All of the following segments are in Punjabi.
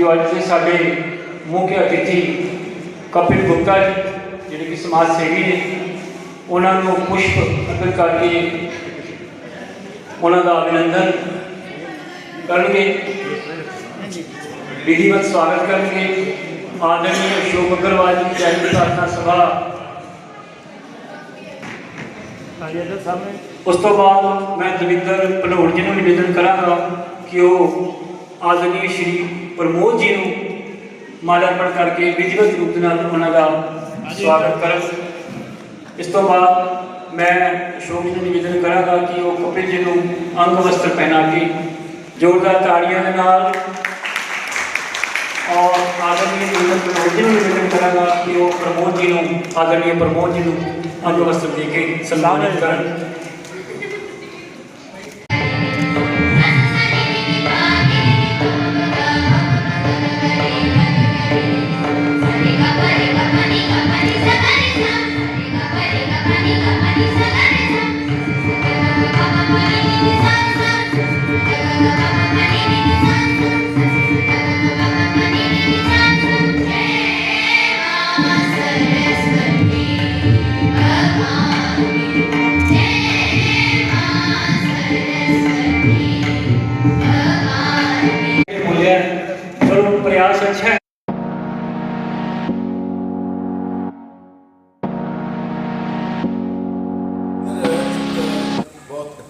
ਕਿ ਅੱਜ ਦੇ ਸਾਡੇ ਮੁੱਖ ਅਤਿਥੀ ਕਪਿਲ ਗੁਪਤਾ ਜੀ ਜਿਹੜੇ ਕਿ ਸਮਾਜ ਸੇਵੀ ਨੇ ਉਹਨਾਂ ਨੂੰ ਪੁਸ਼ਪ ਅਰਪਣ ਕਰਕੇ ਉਹਨਾਂ ਦਾ ਅਭਿਨੰਦਨ ਕਰਨਗੇ। ਵਿਧੀਵਤ ਸਵਾਗਤ ਕਰਨਗੇ। ਆਦਰਣੀ ਅਸ਼ੋਕ ਅਗਰਵਾਲ ਜੀ ਚੈਨਲ ਪ੍ਰਾਰਥਨਾ ਸਭਾ। ਉਸ ਤੋਂ ਬਾਅਦ ਮੈਂ ਦਵਿੰਦਰ ਭਨੋੜ ਜੀ ਨੂੰ ਨਿਵੇਦਨ ਕਰਾਂਗਾ ਕਿ ਉਹ ਆਦਰਣੀ ਸ਼੍ਰੀ ਪ੍ਰਮੋਦ ਜੀ ਨੂੰ ਮਾਲਾ ਅਰਪਣ ਕਰਕੇ ਵਿਧੀਵਤ ਰੂਪ ਦੇ ਨਾਲ ਉਹਨਾਂ ਦਾ ਸਵਾਗਤ ਕਰਨ ਇਸ ਤੋਂ ਬਾਅਦ ਮੈਂ ਅਸ਼ੋਕ ਜੀ ਨੂੰ ਨਿਵੇਦਨ ਕਰਾਂਗਾ ਕਿ ਉਹ ਕਪਿਲ ਜੀ ਨੂੰ ਅੰਗ ਵਸਤਰ ਪਹਿਨਾ ਕੇ ਜ਼ੋਰਦਾਰ ਤਾੜੀਆਂ ਦੇ ਨਾਲ ਔਰ ਆਦਰਣੀय ਦਵਿੰਦਰ ਭਨੋੜ ਜੀ ਨੂੰ ਨਿਵੇਦਨ ਕਰਾਂਗਾ ਕਿ ਉਹ ਪ੍ਰਮੋਦ ਜੀ ਨੂੰ ਆਦਰਣੀय ਪ੍ਰਮੋਦ ਜੀ ਨੂੰ ਅੰਗ ਵਸਤਰ ਦੇ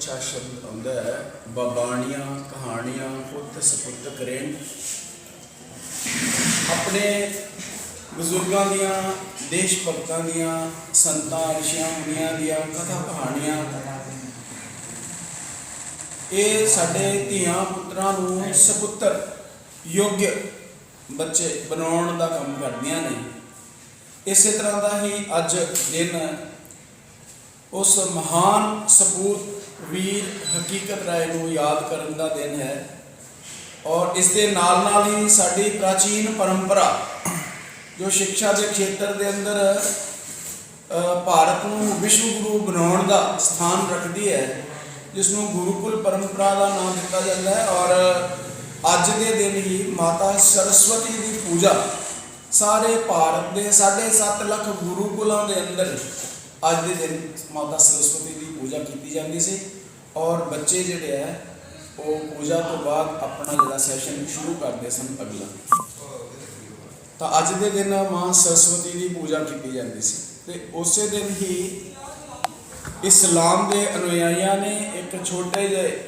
ਅੱਛਾ ਸ਼ਬਦ ਆਉਂਦਾ ਹੈ, ਬਾਬਾਣੀਆਂ, ਕਹਾਣੀਆਂ, ਪੁੱਤ ਸਪੁੱਤ ਕਰੇਨ ਆਪਣੇ ਬਜ਼ੁਰਗਾਂ ਦੀਆਂ, ਦੇਸ਼ ਭਗਤਾਂ ਦੀਆਂ, ਸੰਤਾਂ ਰਿਸ਼ੀਆਂ ਮੁਨੀਆਂ ਦੀਆਂ ਕਥਾ ਕਹਾਣੀਆਂ, ਇਹ ਸਾਡੇ ਧੀਆਂ ਪੁੱਤਰਾਂ ਨੂੰ ਸਪੁੱਤਰ, ਯੋਗ ਬੱਚੇ ਬਣਾਉਣ ਦਾ ਕੰਮ ਕਰਦੀਆਂ ਨੇ। ਇਸੇ ਤਰ੍ਹਾਂ ਦਾ ਹੀ ਅੱਜ ਦਿਨ ਉਸ ਮਹਾਨ ਸਪੂਤ ਵੀਰ ਹਕੀਕਤ ਰਾਏ ਨੂੰ ਯਾਦ ਕਰਨ ਦਾ ਦਿਨ ਹੈ ਔਰ ਇਸ ਦੇ ਨਾਲ ਨਾਲ ਹੀ ਸਾਡੀ ਪ੍ਰਾਚੀਨ ਪਰੰਪਰਾ ਜੋ ਸਿੱਖਿਆ ਦੇ ਖੇਤਰ ਦੇ ਅੰਦਰ ਭਾਰਤ ਨੂੰ ਵਿਸ਼ਵ ਗੁਰੂ ਬਣਾਉਣ ਦਾ ਸਥਾਨ ਰੱਖਦੀ ਹੈ, ਜਿਸ ਨੂੰ ਗੁਰੂਕੁਲ ਪਰੰਪਰਾ ਦਾ ਨਾਮ ਦਿੱਤਾ ਜਾਂਦਾ ਹੈ ਔਰ ਅੱਜ ਦੇ ਦਿਨ ਹੀ ਮਾਤਾ ਸਰਸਵਤੀ ਦੀ ਪੂਜਾ ਸਾਰੇ ਭਾਰਤ ਦੇ 7.5 ਲੱਖ ਗੁਰੂਕੁਲਾਂ ਦੇ ਅੰਦਰ ਅੱਜ ਦੇ ਦਿਨ ਮਾਤਾ ਸਰਸਵਤੀ ਦੀ ਪੂਜਾ ਕੀਤੀ ਜਾਂਦੀ ਸੀ ਔਰ ਬੱਚੇ ਜਿਹੜੇ ਹੈ ਉਹ ਪੂਜਾ ਤੋਂ ਬਾਅਦ ਆਪਣਾ ਜਿਹੜਾ ਸੈਸ਼ਨ ਸ਼ੁਰੂ ਕਰਦੇ ਸਨ ਅਗਲਾ। ਤਾਂ ਅੱਜ ਦੇ ਦਿਨ ਮਾਂ ਸਰਸਵਤੀ ਦੀ ਪੂਜਾ ਕੀਤੀ ਜਾਂਦੀ ਸੀ ਤੇ ਉਸੇ ਦਿਨ ਹੀ ਇਸਲਾਮ ਦੇ ਅਨੁਯਾਈਆਂ ਨੇ ਇੱਕ ਛੋਟੇ ਜਿਹੇ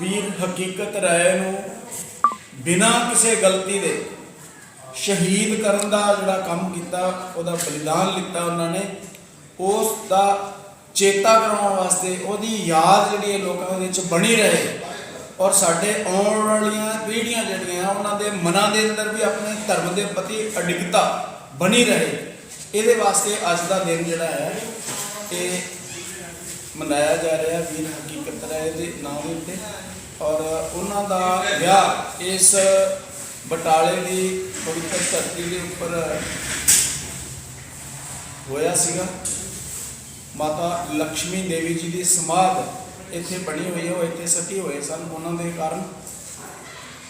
ਵੀਰ ਹਕੀਕਤ ਰਾਏ ਨੂੰ ਬਿਨਾਂ ਕਿਸੇ ਗਲਤੀ ਦੇ ਸ਼ਹੀਦ ਕਰਨ ਦਾ ਜਿਹੜਾ ਕੰਮ ਕੀਤਾ, ਉਹਦਾ ਬਲੀਦਾਨ ਲਿੱਤਾ ਉਹਨਾਂ ਨੇ। ਉਸ ਦਾ ਚੇਤਾ ਕਰਾਉਣ ਵਾਸਤੇ ਉਹਦੀ ਯਾਦ ਜਿਹੜੀ ਹੈ ਲੋਕਾਂ ਦੇ ਵਿੱਚ ਬਣੀ ਰਹੇ। ਔਰ ਸਾਡੇ ਆਉਣ ਵਾਲੀਆਂ ਪੀੜ੍ਹੀਆਂ ਜਿਹੜੀਆਂ ਉਹਨਾਂ ਦੇ ਮਨਾਂ ਦੇ ਅੰਦਰ ਵੀ ਆਪਣੇ ਧਰਮ ਦੇ ਪ੍ਰਤੀ ਅਡਿਗਤਾ ਬਣੀ ਰਹੇ। ਇਹਦੇ ਵਾਸਤੇ ਅੱਜ ਦਾ ਦਿਨ ਜਿਹੜਾ ਹੈ, ਇਹ ਮਨਾਇਆ ਜਾ ਰਿਹਾ ਵੀਰ ਹਕੀਕਤ ਰਾਏ ਦੇ ਨਾਮ ਦੇ ਉੱਤੇ। ਔਰ ਉਹਨਾਂ ਦਾ ਵਿਆਹ ਇਸ ਬਟਾਲੇ ਦੀ ਪਵਿੱਤਰ ਧਰਤੀ ਦੇ ਉੱਪਰ ਹੋਇਆ ਸੀਗਾ। ਮਾਤਾ ਲక్ష్ਮੀ ਦੇਵੀ ਜੀ ਦੀ ਸਮਾਧ ਇੱਥੇ ਬਣੀ ਹੋਈ ਹੈ, ਉਹ ਇੱਥੇ ਸਤੀ ਹੋਏ ਸਨ ਉਹਨਾਂ ਦੇ ਕਾਰਨ।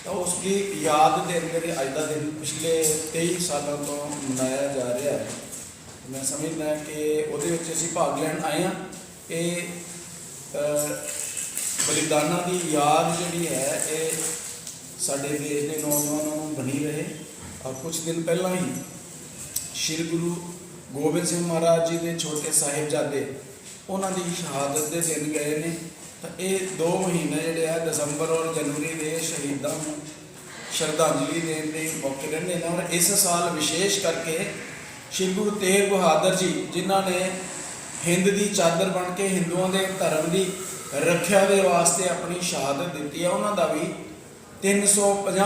ਤਾਂ ਉਸ ਦੀ ਯਾਦ ਦੇ ਅੰਦਰ ਅੱਜ ਦਾ ਦਿਨ ਪਿਛਲੇ 23 ਸਾਲਾਂ ਤੋਂ ਮਨਾਇਆ ਜਾ ਰਿਹਾ ਹੈ। ਮੈਂ ਸਮਝਦਾ ਕਿ ਉਹਦੇ ਵਿੱਚ ਅਸੀਂ ਭਾਗ ਲੈਣ ਆਏ ਹਾਂ। ਇਹ ਬਲੀਦਾਨਾਂ ਦੀ ਯਾਦ ਜਿਹੜੀ ਹੈ, ਇਹ ਸਾਡੇ ਦੇਸ਼ ਦੇ ਨੌਜਵਾਨਾਂ ਨੂੰ ਬਣੀ ਰਹੇ। ਔਰ ਕੁਝ ਦਿਨ ਪਹਿਲਾਂ ਹੀ ਸ੍ਰੀ ਗੁਰੂ ਗੋਬਿੰਦ ਸਿੰਘ ਮਹਾਰਾਜ ਜੀ ਦੇ ਛੋਟੇ ਸਾਹਿਬਜ਼ਾਦੇ ਉਹਨਾਂ ਦੀ ਸ਼ਹਾਦਤ ਦੇ ਦਿਨ ਗਏ ਨੇ। ਤਾਂ ਇਹ ਦੋ ਮਹੀਨੇ ਜਿਹੜੇ ਆ, ਦਸੰਬਰ ਔਰ ਜਨਵਰੀ ਦੇ ਸ਼ਹੀਦਾਂ ਨੂੰ ਸ਼ਰਧਾਂਜਲੀ ਦੇਣ ਦੇ ਮੌਕੇ ਰਹਿੰਦੇ ਨੇ। ਔਰ ਇਸ ਸਾਲ ਵਿਸ਼ੇਸ਼ ਕਰਕੇ ਸ੍ਰੀ ਗੁਰੂ ਤੇਗ ਬਹਾਦਰ ਜੀ, ਜਿਨ੍ਹਾਂ ਨੇ ਹਿੰਦ ਦੀ ਚਾਦਰ ਬਣ ਕੇ ਹਿੰਦੂਆਂ ਦੇ ਧਰਮ ਦੀ ਰੱਖਿਆ ਦੇ ਵਾਸਤੇ ਆਪਣੀ ਸ਼ਹਾਦਤ ਦਿੱਤੀ ਹੈ ਉਹਨਾਂ ਦਾ ਵੀ 350